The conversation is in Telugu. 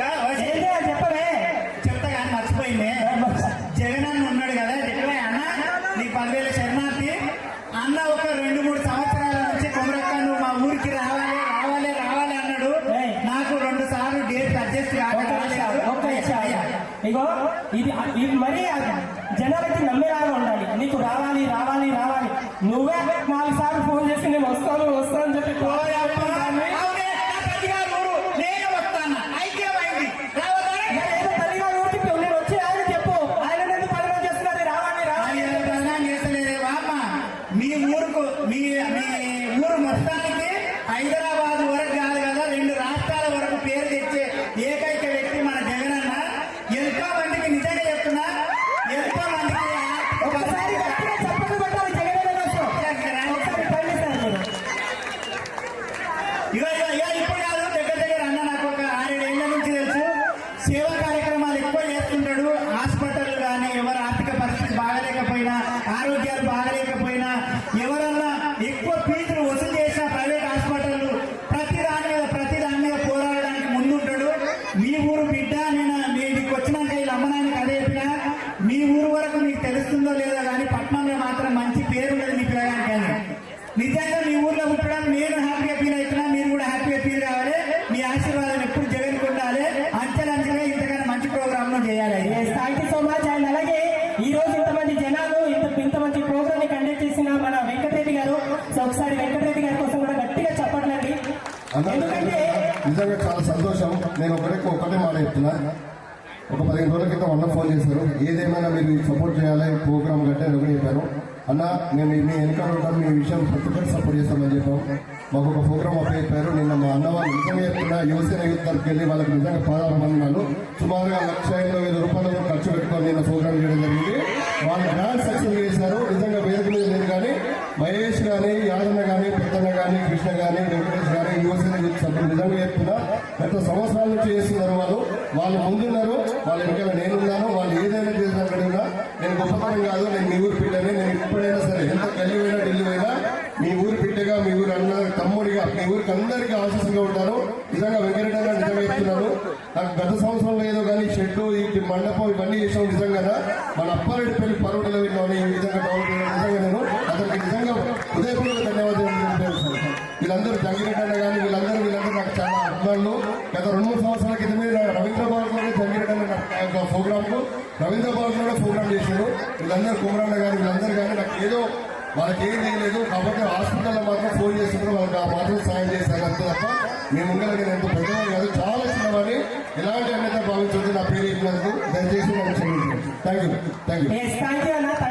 గా, వచ్చి. ఏంటి అది చెప్పవే? చెప్తా కానీ మర్చిపోయింది. జగన్ అన్న ఉన్నాడు కదా అన్న? నీ పదివేల శరణార్థి. అన్న ఒక రెండు మూడు సంవత్సరాల నుంచి కొమరక్క నువ్వు మా ఊరికి రావాలి రావాలి రావాలి అన్నాడు. నాకు రెండు సార్లు డేట్ అడ్జస్ట్. ఇగో ఇది ఇది మరీ జనాలకి నమ్మేలాగా ఉండాలి. నీకు రావాలి రావాలి రావాలి. నువ్వే నాలుగు సార్లు ఫోన్ చేసి నేను వస్తాను వస్తాను అని చెప్పి మీ ఊరుకు మీ మీ ఊరు మొత్తానికి హైదరాబాద్ వరకు కాదు కదా రెండు రాష్ట్రాల వరకు పేరు తెచ్చే ఏకైక వ్యక్తి మన జగనన్న ఎంతో మందికి నిజంగా చెప్తున్నా ఎంతో మందికి ఆర్థిక ఒకసారి పరిస్థితి- గట్టిగా చప్పట్లు కొట్టాలి జగన్ కోసం ఒకసారి ట్రై చేశాను నేను ఇగో ఇగో ఇగో ఇప్పుడు కాదు దగ్గర దగ్గర అన్న నాకు ఒక ఆరేడేళ్ళ నుంచి తెలుసు సేవా కార్యక్రమాలు ఎక్కువ చేస్తుంటాడు హాస్పిటల్ కానీ ఎవరు ఆర్థిక పరిస్థితి బాగలేకపోయినా ఆరోగ్యాలు బాగలేకపోయినా ఎవరన్నా ఎక్కువ ఫీజులు వసూలు చేసిన ప్రైవేట్ హాస్పిటల్ ప్రతి దాని మీద ప్రతి దాని మీద పోరాడడానికి ముందుంటాడు మీ ఊరు బిడ్డ నేను మీకు వచ్చినాక వీళ్ళ అమ్మనానికి అదే చెప్పినా మీ ఊరు వరకు మీకు తెలుస్తుందో లేదో కానీ పట్నంలో మాత్రం మంచి పేరు ఉండదు మీ పిల్లగానికి నిజంగా మీ ఊర్లో పుట్టడం నేను హ్యాపీగా ఫీల్ అవుతున్నా మీరు కూడా హ్యాపీగా ఫీల్ కావాలి. మీ ఆశీర్వాదం ఎప్పుడు జగన్ ఉండాలి అంచెలంచెగా ఇంతకన్నా మంచి ప్రోగ్రామ్లో చేయాలి. Thank you so much and అలాగే ఈ రోజు ఇంతమంది జనాలు ఇంత ఇంత మంచి ప్రోగ్రామ్ని కండక్ట్ చేసిన మన వెంకటరెడ్డి గారు సో ఒకసారి వెంకటరెడ్డి గారి కోసం కూడా గట్టిగా చెప్పట్లండి. ఎందుకంటే నిజంగా చాలా సంతోషం. నేను ఒకటే ఒకటే మాట చెప్తున్నా. ఒక పదిహేను రోజుల క్రితం అన్న ఫోన్ చేశారు. ఏదేమైనా మీరు సపోర్ట్ చేయాలి ప్రోగ్రామ్ కంటే అని చెప్పారు. అన్న మేము మీ వెనకాల ఉంటాం మీ విషయం ప్రతి ఒక్కటి సపోర్ట్ చేస్తామని చెప్పాం. మాకు ఒక ప్రోగ్రామ్ అప్లై చెప్పారు. నిన్న మా అన్న వాళ్ళు నిజంగా చెప్తున్నా యువసేన యూత్ తరఫుకి వెళ్ళి వాళ్ళకి నిజంగా పదహారు మంది ఉన్నారు సుమారుగా లక్ష ఎనభై వేల రూపాయలు ఖర్చు పెట్టుకొని నిన్న ప్రోగ్రామ్ చేయడం జరిగింది వాళ్ళు గ్రాండ్ సక్సెస్ చేశారు నిజంగా వేదిక మీద లేదు కానీ మహేష్ కానీ యాదన్న కానీ పెద్దన్న కానీ కృష్ణ కానీ వెంకటేష్ కానీ యువసేన సభ్యులు నిజంగా చెప్తున్నా గత సంవత్సరాల నుంచి చేస్తున్నారు వాళ్ళు వాళ్ళు ముందున్నారు వాళ్ళ వెనకాల నేనున్నాను వాళ్ళు ఏదైనా చేసినా నేను గొప్పతనం కాదు నేను మీ ఊరు బిడ్డని నేను ఎప్పుడైనా సరే ఎంత గల్లీ పోయినా ఢిల్లీ మీ ఊరు బిడ్డగా మీ ఊరు అన్న తమ్ముడిగా మీ ఊరికి అందరికీ ఆశీస్సుగా ఉంటాను. నిజంగా వెంకటరెడ్డి గారు నిజంగా చెప్తున్నాను నాకు గత సంవత్సరంలో ఏదో కానీ షెడ్ ఈ మండపం ఇవన్నీ చేసాం నిజంగా మన అప్పారెడ్డి పెళ్ళి పరువులో విన్నాను ఈ విధంగా డెవలప్ నిజంగా నేను అతనికి హృదయపూర్వక ధన్యవాదాలు తెలియజేస్తాను వీళ్ళందరూ జంగిరెడ్డి కానీ వీళ్ళందరూ వీళ్ళందరూ నాకు చాలా అభిమానులు. గత రెండు మూడు సంవత్సరాల క్రితమే రవీంద్ర భవన్లోనే జంగిరెడ్డి అన్న ప్రోగ్రామ్కు రవీంద్ర భవన్ కూడా ప్రోగ్రామ్ చేశారు. వీళ్ళందరూ కుమరన్న కానీ వీళ్ళందరూ కానీ నాకు ఏదో వాళ్ళకి ఏం చేయలేదు కాబట్టి హాస్పిటల్లో మాత్రం ఫోన్ చేస్తున్నారు. వాళ్ళకి ఆ మాత్రం సాయం చేశారు. అంతే తప్ప మేము ఉండాలి నేను ఎంత పెద్దవాళ్ళు కాదు చాలా చిన్నవాడిని ఎలాంటి అన్యత భావించదు నా పేరు చెప్పినందుకు దయచేసి నన్ను క్షమించండి. Thank you thank you thank you